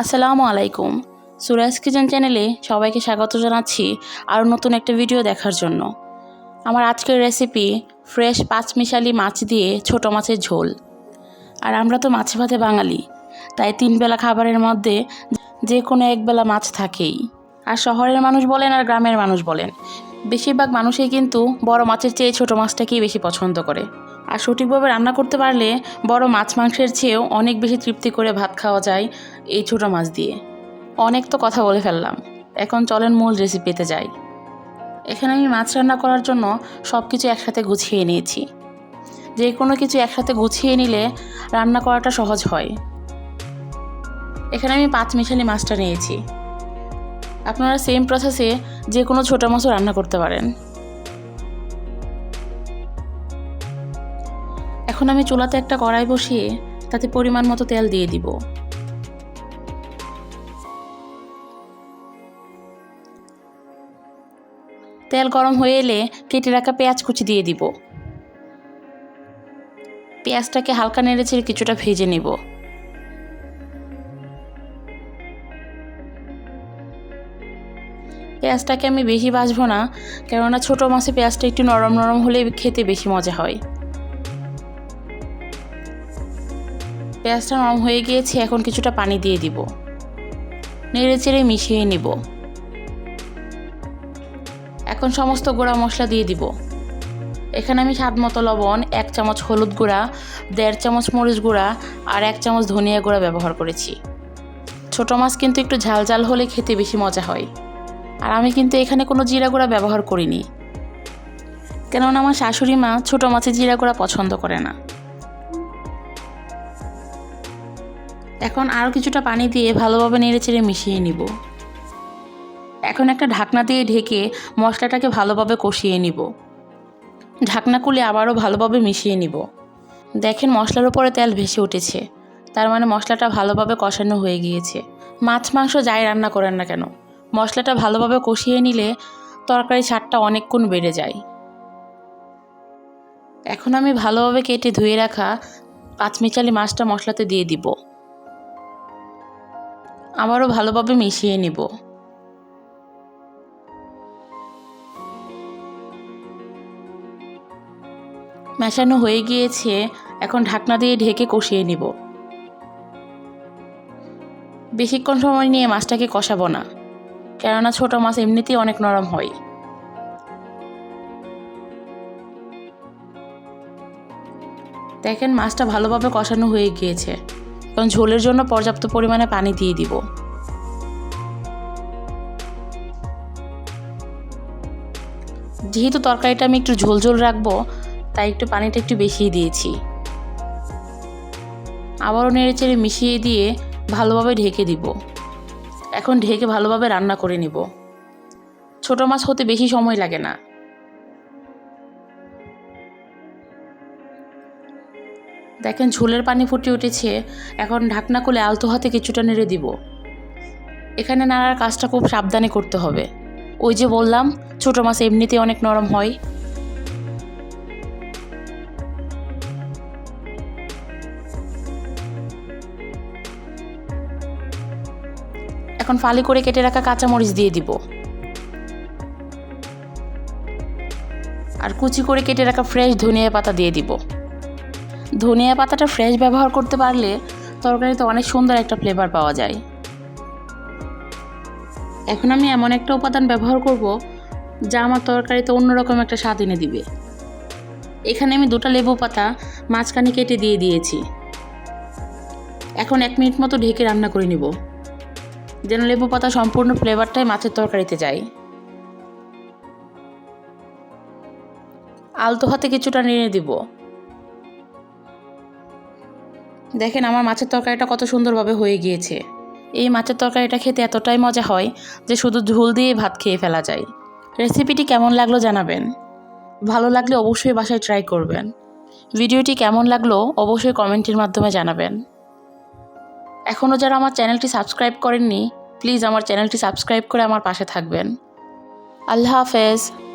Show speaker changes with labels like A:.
A: আসসালামু আলাইকুম। সুরাজ কিচেন চ্যানেলে সবাইকে স্বাগত জানাচ্ছি আরও নতুন একটা ভিডিও দেখার জন্য। আমার আজকের রেসিপি ফ্রেশ পাঁচমিশালি মাছ দিয়ে ছোট মাছের ঝোল। আর আমরা তো মাছে ভাতে বাঙালি, তাই তিন বেলা খাবারের মধ্যে যে কোনো একবেলা মাছ থাকেই। আর শহরের মানুষ বলেন আর গ্রামের মানুষ বলেন, বেশিরভাগ মানুষই কিন্তু বড় মাছের চেয়ে ছোট মাছটাকেই বেশি পছন্দ করে। আর সঠিকভাবে রান্না করতে পারলে বড় মাছ মাংসের চেয়েও অনেক বেশি তৃপ্তি করে ভাত খাওয়া যায় এই ছোটো মাছ দিয়ে। অনেক তো কথা বলে ফেললাম। এখন চলেন মূল রেসিপিতে যাই। এখানে আমি মাছ রান্না করার জন্য সব কিছু একসাথে গুছিয়ে নিয়েছি। যে কোনো কিছু একসাথে গুছিয়ে নিলে রান্না করাটা সহজ হয়। এখানে আমি পাঁচ মিশালি মাছটা নিয়েছি। আপনারা সেম প্রসেসে যে কোনো ছোটো মাছও রান্না করতে পারেন। এখন আমি চুলাতে একটা কড়াই বসিয়ে তাতে পরিমাণ মতো তেল দিয়ে দিব। তেল গরম হয়ে এলে কেটে রাখা পেঁয়াজ কুচি দিয়ে দিব। পেঁয়াজটাকে হালকা নেড়ে ছেড়ে কিছুটা ভেজে নেব। পেঁয়াজটাকে আমি বেশি ভাজবো না, কেননা ছোটো মাছে পেঁয়াজটা একটু নরম নরম হলে খেতে বেশি মজা হয়। পেঁয়াজটা নরম হয়ে গিয়েছে, এখন কিছুটা পানি দিয়ে দিব। নেড়ে চেড়ে মিশিয়ে নিব। এখন সমস্ত গুঁড়া মশলা দিয়ে দিব। এখানে আমি স্বাদ মতো লবণ, এক চামচ হলুদ গুঁড়া, দেড় চামচ মরিচ গুঁড়া আর এক চামচ ধনিয়া গুঁড়া ব্যবহার করেছি। ছোটো মাছ কিন্তু একটু ঝাল ঝাল হলে খেতে বেশি মজা হয়। আর আমি কিন্তু এখানে কোনো জিরা গুঁড়া ব্যবহার করিনি। কেননা আমার শাশুড়ি মা ছোটো মাছে জিরা গুঁড়া পছন্দ করে না। এখন আরও কিছুটা পানি দিয়ে ভালোভাবে নেড়ে চেড়ে মিশিয়ে নিব। এখন একটা ঢাকনা দিয়ে ঢেকে মশলাটাকে ভালোভাবে কষিয়ে নিব। ঢাকনা খুলে আবারও ভালোভাবে মিশিয়ে নিব। দেখেন মশলার উপরে তেল ভেসে উঠেছে। তার মানে মশলাটা ভালোভাবে কষানো হয়ে গিয়েছে। মাছ, মাংস যাই রান্না করেন না কেন, মশলাটা ভালোভাবে কষিয়ে নিলে তরকারি স্বাদটা অনেকক্ষণ বেড়ে যায়। এখন আমি ভালোভাবে কেটে ধুয়ে রাখা পাঁচমিচালি মাছটা মশলাতে দিয়ে দিব। আবারও ভালোভাবে মিশিয়ে নিব। মেশানো হয়ে গিয়েছে, এখন ঢাকনা দিয়ে ঢেকে কষিয়ে নিব। বেশিক্ষণ সময় নিয়ে মাছটাকে কষাবো না, কেননা ছোট মাছ এমনিতেই অনেক নরম হয়। দেখেন মাছটা ভালোভাবে কষানো হয়ে গিয়েছে। এখন ঝোলের জন্য পর্যাপ্ত পরিমাণে পানি দিয়ে দিব। যেহেতু তরকারিটা আমি একটু ঝোল ঝোল রাখব, তাই একটু পানিটা একটু বেশিই দিয়েছি। আবারও নেড়ে চেড়ে মিশিয়ে দিয়ে ভালোভাবে ঢেকে দিব। এখন ঢেকে ভালোভাবে রান্না করে নিব। ছোট মাছ হতে বেশি সময় লাগে না। দেখেন ঝোলের পানি ফুটে উঠেছে, এখন ঢাকনা খুলে আলতো হাতে কিছুটা নেড়ে দিব। এখানে নাড়ার কাজটা খুব সাবধানে করতে হবে। ওই যে বললাম, ছোট মাছ এমনিতে অনেক নরম হয়। এখন ফালি করে কেটে রাখা কাঁচামরিচ দিয়ে দিব। আর কুচি করে কেটে রাখা ফ্রেশ ধনিয়া পাতা দিয়ে দিব। ধনিয়া পাতাটা ফ্রেশ ব্যবহার করতে পারলে তরকারিতে অনেক সুন্দর একটা ফ্লেভার পাওয়া যায়। এখন আমি এমন একটা উপাদান ব্যবহার করব, যা আমার তরকারিতে অন্যরকম একটা স্বাদ এনে দিবে। এখানে আমি দুটো লেবু পাতা মাঝখানে কেটে দিয়ে দিয়েছি। এখন এক মিনিট মতো ঢেকে রান্না করে নিব। যেন লেবু পাতা সম্পূর্ণ ফ্লেভারটাই মাছের তরকারিতে যায়। আলতো হাতে কিছুটা নেড়ে দিব। দেখেন আমার মাছের তরকারিটা কত সুন্দরভাবে হয়ে গিয়েছে। এই মাছের তরকারিটা খেতে এতটাই মজা হয় যে শুধু ঝোল দিয়ে ভাত খেয়ে ফেলা যায়। রেসিপিটি কেমন লাগল জানাবেন। ভালো লাগলে অবশ্যই বাসায় ট্রাই করবেন। ভিডিওটি কেমন লাগল অবশ্যই কমেন্টের মাধ্যমে জানাবেন। এখনও যারা আমার চ্যানেলটি সাবস্ক্রাইব করেননি, প্লিজ আমার চ্যানেলটি সাবস্ক্রাইব করে আমার পাশে থাকবেন। আল্লাহ হাফেজ।